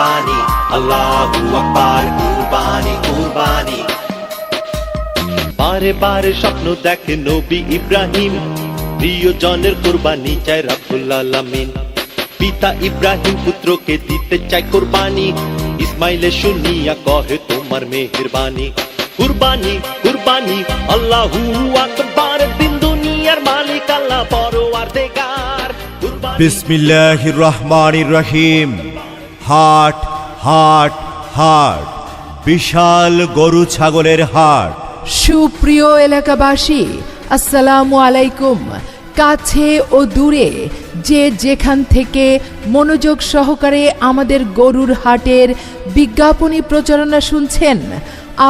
কুরবানি, আল্লাহু আকবার, কুরবানি কুরবানি। বারে বারে স্বপ্ন দেখে নবী ইব্রাহিম, প্রিয়জনের কোরবানি চায় রাব্বুল আলামিন। পিতা ইব্রাহিম পুত্রকে দিতে চায় কোরবানি, ইসমাইলে শুনিয়া কহে, তোমার মেহেরবানি। কুরবানি কুরবানি, আল্লাহু আকবার, দিন দুনিয়ার মালিক, আল্লাহ পরওয়ার দেগার বিসমিল্লাহির রহমানির রহিম। হাট হাট হাট। বিশাল গরু ছাগলের হাট। সুপ্রিয় এলাকাবাসী, আসসালামু আলাইকুম। কাছে ও দূরে যে যেখান থেকে মনোযোগ সহকারে আমাদের গরুর হাটের বিজ্ঞাপনী প্রচারণা শুনছেন,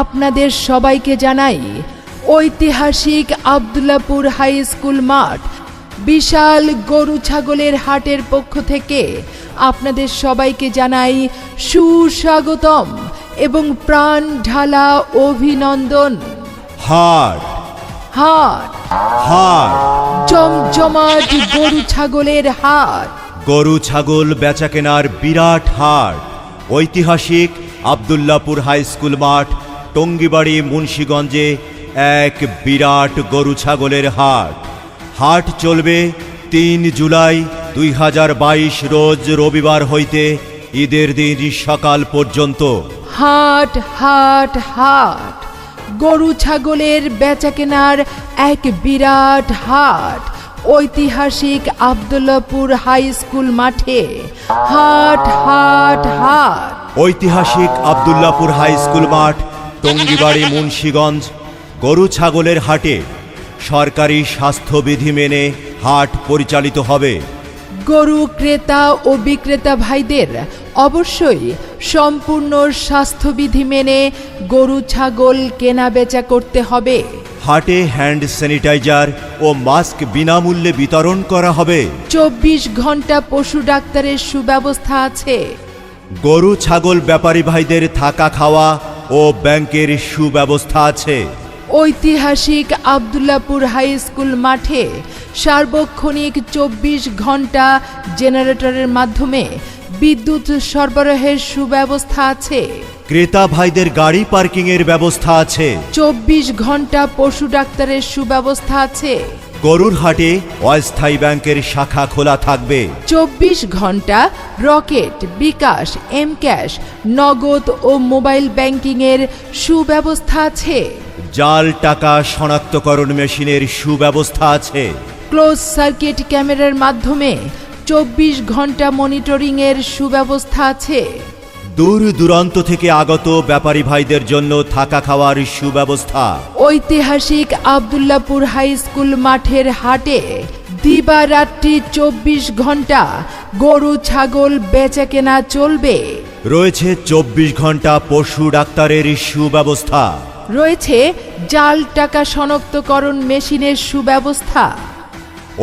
আপনাদের সবাইকে জানাই ঐতিহাসিক আবদুল্লাপুর হাই স্কুল মাঠ বিশাল গরু ছাগলের হাটের পক্ষ থেকে আপনাদের সবাইকে জানাই সুস্বাগতম এবং প্রাণ ঢালা অভিনন্দন। হাট। হাট। হাট। জমজমাট গরু ছাগলের হাট। গরু ছাগল বেচাকেনার বিরাট হাট। ঐতিহাসিক আবদুল্লাপুর হাই স্কুল মাঠ টঙ্গিবাড়ি মুন্সীগঞ্জে এক বিরাট গরু ছাগলের হাট। হাট চলবে তিন জুলাই দুই হাজার বাইশ রোজ রবিবার হইতে ঈদের দিন সকাল পর্যন্ত। হাট হাট হাট। গরু ছাগলের বেচাকেনার এক বিরাট হাট। ঐতিহাসিক আবদুল্লাপুর হাই স্কুল মাঠে। হাট হাট হাট। ঐতিহাসিক আবদুল্লাপুর হাই স্কুল মাঠ টঙ্গিবাড়ি মুন্সীগঞ্জ গরু ছাগলের হাটে। সরকারি স্বাস্থ্যবিধি মেনে হাট পরিচালিত হবে। গরু ক্রেতা ও বিক্রেতা ভাইদের অবশ্যই সম্পূর্ণ স্বাস্থ্যবিধি মেনে গরু ছাগল কেনা বেচা করতে হবে। হাটে হ্যান্ড স্যানিটাইজার ও মাস্ক বিনামূল্যে বিতরণ করা হবে। চব্বিশ ঘণ্টা পশু ডাক্তারের সুব্যবস্থা আছে। গরু ছাগল ব্যাপারী ভাইদের থাকা খাওয়া ও ব্যাংকের সুব্যবস্থা আছে। ঐতিহাসিক আবদুল্লাপুর হাই স্কুল মাঠে সার্বক্ষণিক চব্বিশ ঘণ্টা জেনারেটরের মাধ্যমে বিদ্যুৎ সরবরাহের সুব্যবস্থা আছে। ক্রেতা ভাইদের গাড়ি পার্কিংয়ের ব্যবস্থা আছে। চব্বিশ ঘণ্টা পশু ডাক্তারের সুব্যবস্থা আছে। গরুর হাটে অস্থায়ী ব্যাংকের শাখা খোলা থাকবে। চব্বিশ ঘণ্টা রকেট বিকাশ এম ক্যাশ নগদ ও মোবাইল ব্যাংকিংয়ের সুব্যবস্থা আছে। জাল টাকা শনাক্তকরণ মেশিনের সুব্যবস্থা আছে। ক্লোজ সার্কিট ক্যামেরার মাধ্যমে চব্বিশ ঘণ্টা মনিটরিংয়ের সুব্যবস্থা আছে। দূর দূরান্ত থেকে আগত ব্যাপারী ভাইদের জন্য থাকা খাওয়ার সুব্যবস্থা। ঐতিহাসিক আবদুল্লাপুর হাই স্কুল মাঠের হাটে দিবারাত্রি চব্বিশ ঘণ্টা গরু ছাগল বেচা কেনা চলবে। রয়েছে চব্বিশ ঘণ্টা পশু ডাক্তারের সুব্যবস্থা। রয়েছে জাল টাকা শনাক্তকরণ মেশিনের সুব্যবস্থা।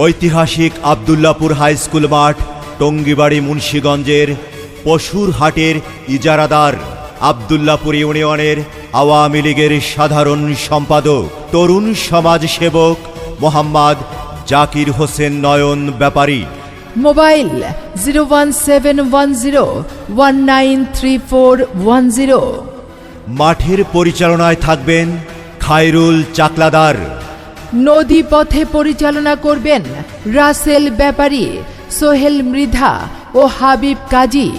ঐতিহাসিক আবদুল্লাপুর হাই স্কুল মাঠ টঙ্গিবাড়ি মুন্সীগঞ্জের পশুর হাটের ইজারাদার আবদুল্লাপুর ইউনিয়নের আওয়ামী লীগের সাধারণ সম্পাদক তরুণ সমাজ সেবক Mohammad Zakir Hossain Nayan Bepari. Mobile zero one seven one zero one nine three four one zero. মাঠের পরিচালনায় থাকবেন খায়রুল চাকলাদার। নদী পথে পরিচালনা করবেন রাসেল ব্যাপারী সোহেল মৃধা ও হাবিব কাজী।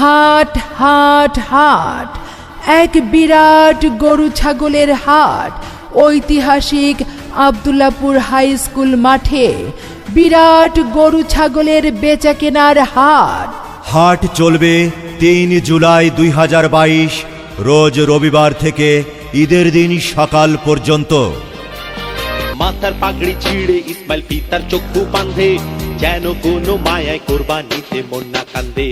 হাট হাট হাট এক বিরাট গরু ছাগলের হাট ঐতিহাসিক আবদুল্লাপুর হাই স্কুল মাঠে বিরাট গরু ছাগলের বেচা কেনার হাট। হাট চলবে তিন জুলাই দুই হাজার বাইশ রোজ রবিবার থেকে ঈদের দিন সকাল পর্যন্ত। মাথার পাগড়ি ছিঁড়ে ইসমাইল পিতার চক্ষু বাঁধে, যেন কোনো মায়ায় কোরবানিতে মন না কান্দে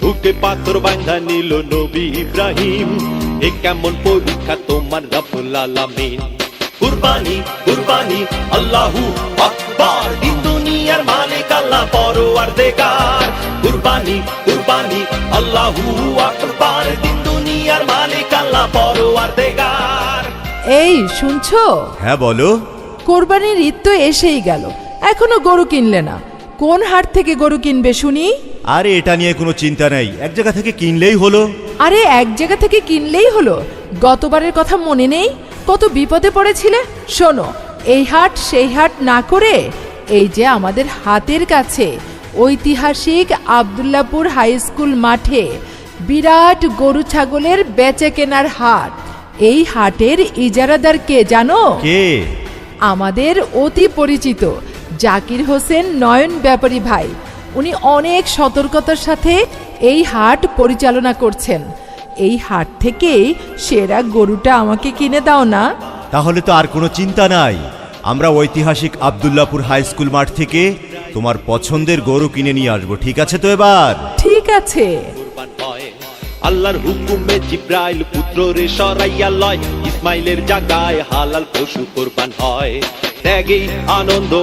বুকে পাথর বাঁধা নিল নবী ইব্রাহিম, এ কেমন পরীক্ষা তোমার কুরবানি কুরবানি, আল্লাহু আকবার দিন দুনিয়ার মালিক আল্লাহ পরওয়ার দেগার কুরবানি কুরবানি, আল্লাহু আকবার দিন দুনিয়ার মালিক আল্লাহ দেগার এই শুনছো? হ্যাঁ বলো। কোরবানির ঈদ তো এসেই গেল। এখনও গরু কিনলে না। কোন হাট থেকে গরু কিনবে শুনি? আরে এটা নিয়ে কোনো চিন্তা নাই। এক জায়গা থেকে কিনলেই হলো। আরে এক জায়গা থেকে কিনলেই হলো? গতবারের কথা মনে নেই? কত বিপদে পড়েছিলে? শোনো এই হাট সেই হাট না করে এই যে আমাদের হাতের কাছে ঐতিহাসিক আবদুল্লাপুর হাই স্কুল মাঠে বিরাট গরু ছাগলের বেচে কেনার হাট। এই হাটের ইজারাদার কে জানো? কে? আমাদের অতি পরিচিত জাকির হোসেন নয়ন ব্যাপারী ভাই। উনি অনেক সতর্কতার সাথে এই হাট পরিচালনা করছেন। এই হাট থেকেই সেরা গরুটা আমাকে কিনে দাও না। তাহলে তো আর কোনো চিন্তা নাই। আমরা ঐতিহাসিক আবদুল্লাপুর হাই স্কুল মাঠ থেকে তোমার পছন্দের গরু কিনে নিয়ে আসব ঠিক আছে তো এবার? ঠিক আছে। আল্লাহর হুকুমে জিব্রাইল পুত্র রে সরাইয়া লয়। ইসমাইলের জাগায় হালাল পশু কোরবান হয়। ত্যাগে আনন্দ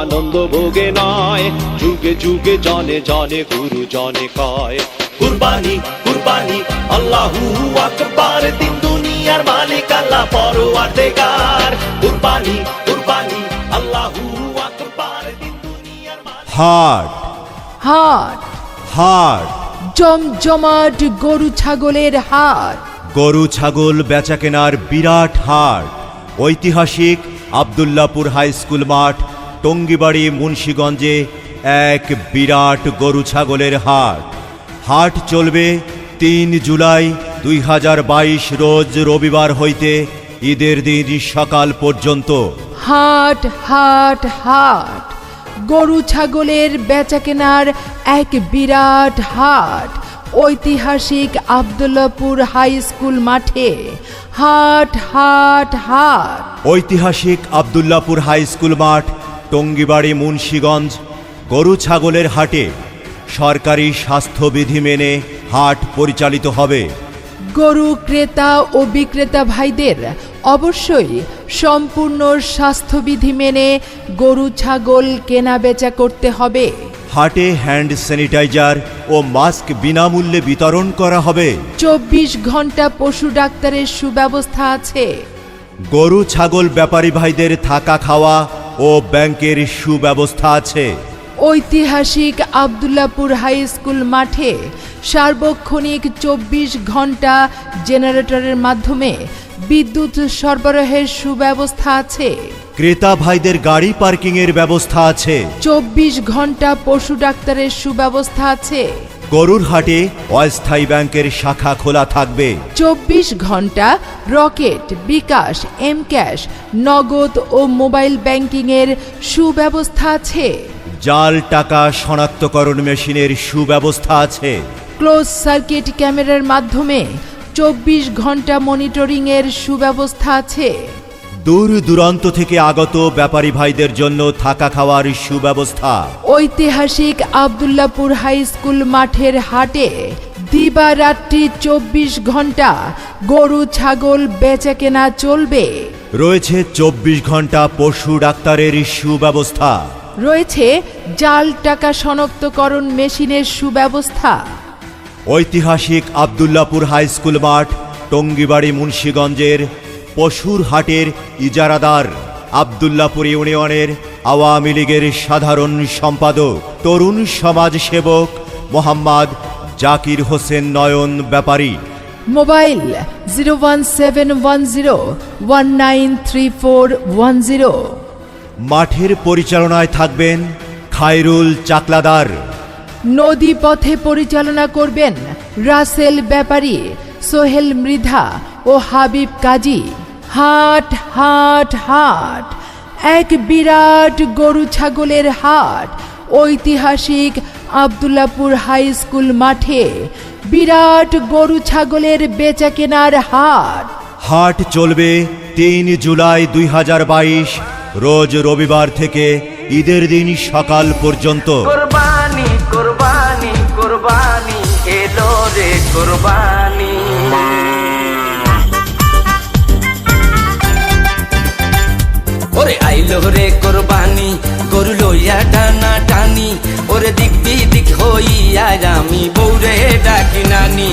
আনন্দ ভোগে নয়। যুগে যুগে জনে জনে গুরু জনে কয়। কুরবানি কুরবানি আল্লাহু আকবার। দিন দুনিয়ার মালিক আল্লাহ পরওয়ার দেগার কুরবানি কুরবানি আল্লাহু আকবার। দিন দুনিয়ার মালিক। হাট। হাট। হাট। জমজমাট গরু ছাগলের হাট গরু ছাগল বেচা কেনার বিরাট হাট ঐতিহাসিক আবদুল্লাপুর হাই স্কুল মাঠ টঙ্গিবাড়ি মুন্সীগঞ্জে এক বিরাট গরু ছাগলের হাট। হাট চলবে তিন জুলাই দুই হাজার বাইশ রোজ রবিবার হইতে ঈদের দিন সকাল পর্যন্ত। হাট হাট হাট। গরু ছাগলের বেচা কেনার এক বিরাট হাট। ঐতিহাসিক আবদুল্লাপুর হাই স্কুল মাঠে। হাট হাট হাট। ঐতিহাসিক আবদুল্লাপুর হাই স্কুল মাঠ টঙ্গিবাড়ি মুন্সীগঞ্জ গরু ছাগলের হাটে। সরকারি স্বাস্থ্যবিধি মেনে হাট পরিচালিত হবে। গরু ক্রেতা ও বিক্রেতা ভাইদের অবশ্যই সম্পূর্ণ স্বাস্থ্যবিধি মেনে গরু ছাগল কেনা বেচা করতে হবে। হাটে হ্যান্ড স্যানিটাইজার ও মাস্ক বিনামূল্যে বিতরণ করা হবে। চব্বিশ ঘণ্টা পশু ডাক্তারের সুব্যবস্থা আছে। গরু ছাগল ব্যাপারী ভাইদের থাকা খাওয়া ও ব্যাংকের সুব্যবস্থা আছে। ঐতিহাসিক আবদুল্লাপুর হাই স্কুল মাঠে সার্বক্ষণিক চব্বিশ ঘণ্টা জেনারেটরের মাধ্যমে বিদ্যুৎ সরবরাহের সুব্যবস্থা আছে। ক্রেতা ভাইদের গাড়ি পার্কিংয়ের ব্যবস্থা আছে। চব্বিশ ঘণ্টা পশু ডাক্তারের সুব্যবস্থা আছে। গরুর হাটে অস্থায়ী ব্যাংকের শাখা খোলা থাকবে। চব্বিশ ঘণ্টা রকেট বিকাশ এম ক্যাশ নগদ ও মোবাইল ব্যাংকিংয়ের সুব্যবস্থা আছে। জাল টাকা শনাক্তকরণ মেশিনের সুব্যবস্থা আছে। ক্লোজ সার্কিট ক্যামেরার মাধ্যমে চব্বিশ ঘণ্টা মনিটরিংয়ের সুব্যবস্থা আছে। দূর দূরান্ত থেকে আগত ব্যাপারী ভাইদের জন্য থাকা খাওয়ার সুব্যবস্থা। ঐতিহাসিক আবদুল্লাপুর হাই স্কুল মাঠের হাটে দিবারাত্রি চব্বিশ ঘণ্টা গরু ছাগল বেচা কেনা চলবে। রয়েছে চব্বিশ ঘণ্টা পশু ডাক্তারের সুব্যবস্থা। রয়েছে জাল টাকা শনাক্তকরণ মেশিনের সুব্যবস্থা। ঐতিহাসিক আবদুল্লাপুর হাই স্কুল মাঠ টঙ্গিবাড়ি মুন্সীগঞ্জের পশুর হাটের ইজারাদার আবদুল্লাপুর ইউনিয়নের আওয়ামী লীগের সাধারণ সম্পাদক তরুণ সমাজ সেবক Mohammad Zakir Hossain Nayan Bepari. Mobile zero one seven one zero one nine three four one zero. মাঠের পরিচালনায় থাকবেন খায়রুল চাকলাদার। নদী পথে পরিচালনা করবেন রাসেল ব্যাপারী, সোহেল মৃধা ও হাবিব কাজী। হাট হাট হাট, এক বিরাট গরু ছাগলের হাট, ঐতিহাসিক আবদুল্লাপুর হাই স্কুল মাঠে বিরাট গরু ছাগলের বেচা কেনার হাট। হাট চলবে তিন জুলাই দুই হাজার বাইশ, রোজ রবিবার থেকে ঈদের দিন সকাল পর্যন্ত। কোরবানি এলো রে কোরবানি। ওরে আইলো রে কোরবানি, গরু লইয়া টানা টানি, ওরে দিক দিক হইয়া আমি বৌরে ডাকি নানি।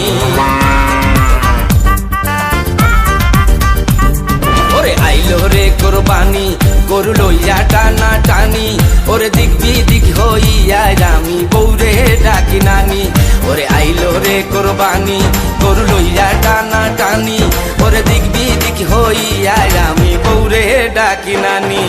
ওরে আইলো রে কোরবানি, গরু লইয়া টানা টানি, ওরে দিক হইয়া আমি বৌরে ডাকি নানি। ওরে আইলো রে কোরবানি, গরু লইয়া টানা টানি। ওরে দিক দিক হইয়া আমি বৌরে ডাকি নানি।